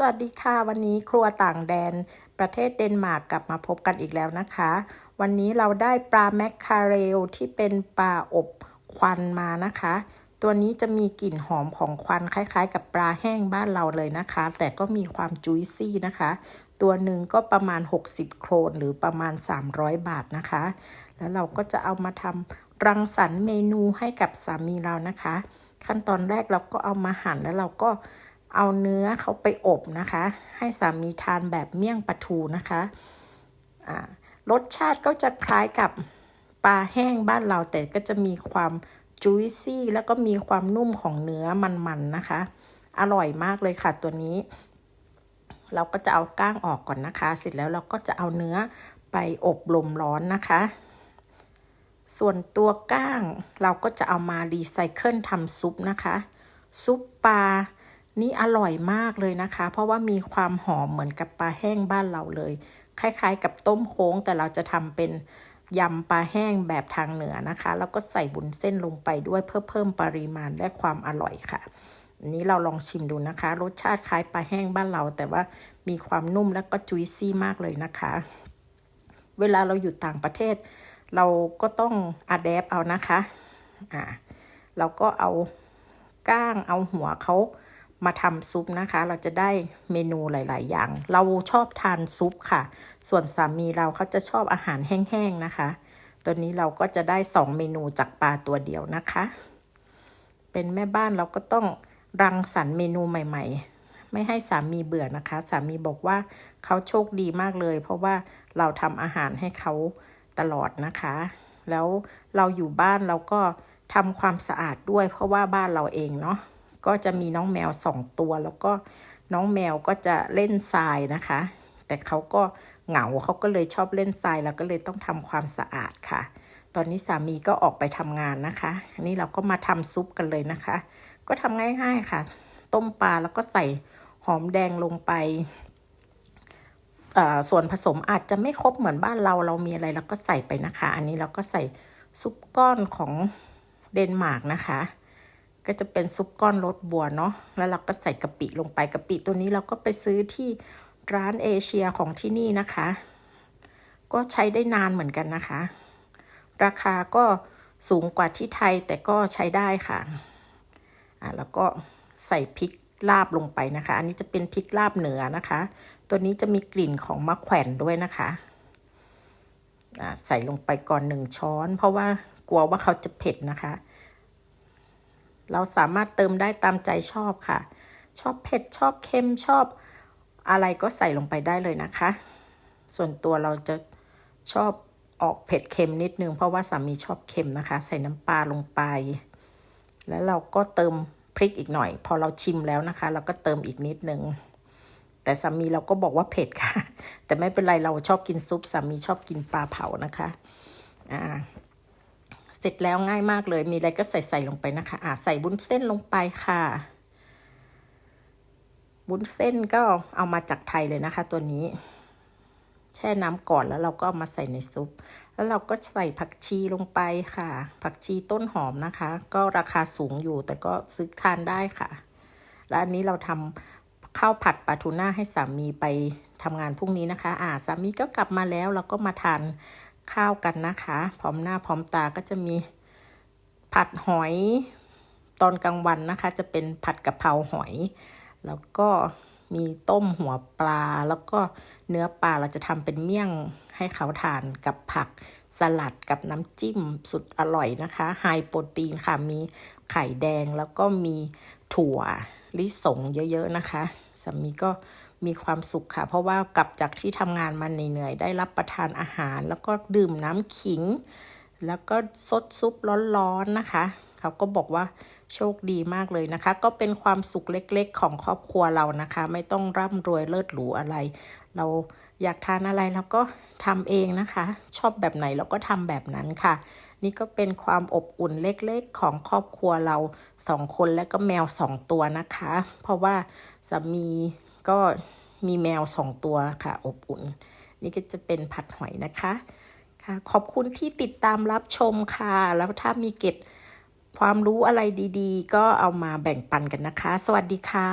สวัสดีค่ะ วันนี้ครัวต่างแดน ประเทศเดนมาร์กกลับมาพบกันอีกแล้วนะคะ วันนี้เราได้ปลาแมคคาเรลที่เป็นปลาอบควันมานะคะ ตัวนี้จะมีกลิ่นหอมของควันคล้ายๆ กับปลาแห้งบ้านเราเลยนะคะ แต่ก็มีความจุยซี่นะคะ ตัวหนึ่งก็ประมาณ 60 โครนหรือประมาณ 300 บาทนะคะ แล้วเราก็จะเอามาทำรังสรรค์เมนูให้กับสามีเรานะคะ ขั้นตอนแรกเราก็เอามาหั่นแล้วเราก็ เอาเนื้อเขาไปอบนะคะ ให้สามีทานแบบเมี่ยงปลาทูนะคะอ่ารสชาติก็จะคล้ายกับปลาแห้งบ้านเราแต่ก็จะมีความจุยซี่แล้วก็มีความนุ่มของเนื้อมันๆนะคะ อร่อยมากเลยค่ะตัวนี้ เราก็จะเอาก้างออกก่อนนะคะ เสร็จแล้วเราก็จะเอาเนื้อไปอบลมร้อนนะคะ ส่วนตัวก้างเราก็จะเอามารีไซเคิลทำซุปนะคะ ซุปปลา นี่อร่อยมากเลยนะคะ เพราะว่ามีความหอมเหมือนกับปลาแห้งบ้านเราเลย คล้ายๆ กับต้มโค้งแต่เราจะทำเป็นยำปลาแห้งแบบทางเหนือนะคะ แล้วก็ใส่บุญเส้นลงไปด้วยเพื่อเพิ่มปริมาณและความอร่อยค่ะนี้เราลองชิมดูนะคะ รสชาติคล้ายปลาแห้งบ้านเรา แต่ว่ามีความนุ่มและก็จุยซี่มากเลยนะคะ เวลาเราอยู่ต่างประเทศ เราก็ต้องอัดแอปเอานะคะอ่าเราก็เอาก้างเอาหัวเขา มาทำซุปนะคะ เราจะได้เมนูหลาย ๆ อย่าง เราชอบทานซุปค่ะ ส่วนสามีเราเขาจะชอบอาหารแห้ง ๆ นะคะ ตัวนี้เราก็จะได้2เมนูจากปลาตัวเดียวนะคะ เป็นแม่บ้านเราก็ต้องรังสรรค์เมนูใหม่ ๆ ไม่ให้สามีเบื่อนะคะ สามีบอกว่าเขาโชคดีมากเลย เพราะว่าเราทำอาหารให้เขาตลอดนะคะ แล้วเราอยู่บ้านเราก็ทำความสะอาดด้วยเพราะว่าบ้านเราเองเนาะ ก็จะมีน้องแมวสองตัว แล้วก็น้องแมวก็จะเล่นทรายนะคะ แต่เขาก็เหงาเขาก็เลยชอบเล่นทรายเราก็เลยต้องทำความสะอาดค่ะ ตอนนี้สามีก็ออกไปทำงานนะคะอันนี้เราก็มาทำซุปกันเลยนะคะ ก็ทำง่าย ๆค่ะ ต้มปลาแล้วก็ใส่หอมแดงลงไปส่วนผสมอาจจะไม่ครบเหมือนบ้านเราเรามีอะไรเราก็ใส่ไปนะคะ อันนี้เราก็ใส่ซุปก้อนของเดนมาร์กนะคะ ก็จะเป็นซุปก้อนรสบัวเนาะแล้วเราก็ใส่กะปิลงไปกะปิตัวนี้เราก็ไปซื้อที่ร้านเอเชียของที่นี่นะคะ ก็ใช้ได้นานเหมือนกันนะคะ ราคาก็สูงกว่าที่ไทยแต่ก็ใช้ได้ค่ะอ่าแล้วก็ใส่พริกลาบลงไปนะคะ อันนี้จะเป็นพริกลาบเหนือนะคะ ตัวนี้จะมีกลิ่นของมะแขวนด้วยนะคะใส่ลงไปก่อนหนึ่งช้อน เพราะว่ากลัวว่าเขาจะเผ็ดนะคะ เราสามารถเติมได้ตามใจชอบค่ะ ชอบเผ็ดชอบเค็มชอบอะไรก็ใส่ลงไปได้เลยนะคะ ส่วนตัวเราจะชอบออกเผ็ดเค็มนิดนึงเพราะว่าสามีชอบเค็มนะคะ ใส่น้ำปลาลงไป แล้วเราก็เติมพริกอีกหน่อย พอเราชิมแล้วนะคะ เราก็เติมอีกนิดนึงแต่สามีเราก็บอกว่าเผ็ดค่ะ แต่ไม่เป็นไรเราชอบกินซุปสามีชอบกินปลาเผานะคะ อ่า เสร็จแล้วง่ายมากเลย มีอะไรก็ใส่ใส่ลงไปนะคะ อ่าใส่บุ้นเส้นลงไปค่ะบุ้นเส้นก็เอามาจากไทยเลยนะคะ ตัวนี้ แช่น้ำก่อนแล้วเราก็มาใส่ในซุป แล้วเราก็ใส่ผักชีลงไปค่ะ ผักชีต้นหอมนะคะ ก็ราคาสูงอยู่แต่ก็ซื้อทานได้ค่ะ แล้วอันนี้เราทำข้าวผัดปลาทูน่าให้สามีไปทำงานพรุ่งนี้นะคะ อ่าสามีก็กลับมาแล้วเราก็มาทาน ข้าวกันนะคะ พร้อมหน้าพร้อมตาก็จะมีผัดหอยตอนกลางวันนะคะ จะเป็นผัดกะเพราหอย แล้วก็มีต้มหัวปลา แล้วก็เนื้อปลาเราจะทำเป็นเมี่ยงให้เขาทานกับผักสลัดกับน้ำจิ้มสุดอร่อยนะคะไฮโปรตีนค่ะมีไข่แดงแล้วก็มีถั่วลิสงเยอะๆนะคะสามีก็ มีความสุขค่ะ เพราะว่ากลับจากที่ทำงานมาเหนื่อยๆได้รับประทานอาหาร แล้วก็ดื่มน้ำขิง แล้วก็ซดซุปร้อนๆนะคะเขาก็บอกว่าโชคดีมากเลยนะคะ ก็เป็นความสุขเล็กๆ ของครอบครัวเรานะคะ ไม่ต้องร่ำรวยเลิศหรูอะไร เราอยากทานอะไรเราก็ทำเองนะคะ ชอบแบบไหนเราก็ทำแบบนั้นค่ะ นี่ก็เป็นความอบอุ่นเล็กๆ ของครอบครัวเราสองคนและก็แมวสองตัวนะคะ เพราะว่าสามี ก็มีแมวสองตัวค่ะ อบอุ่น นี่ก็จะเป็นผัดหอยนะคะค่ะ ขอบคุณที่ติดตามรับชมค่ะ แล้วถ้ามีเก็ดความรู้อะไรดีๆ ก็เอามาแบ่งปันกันนะคะ สวัสดีค่ะ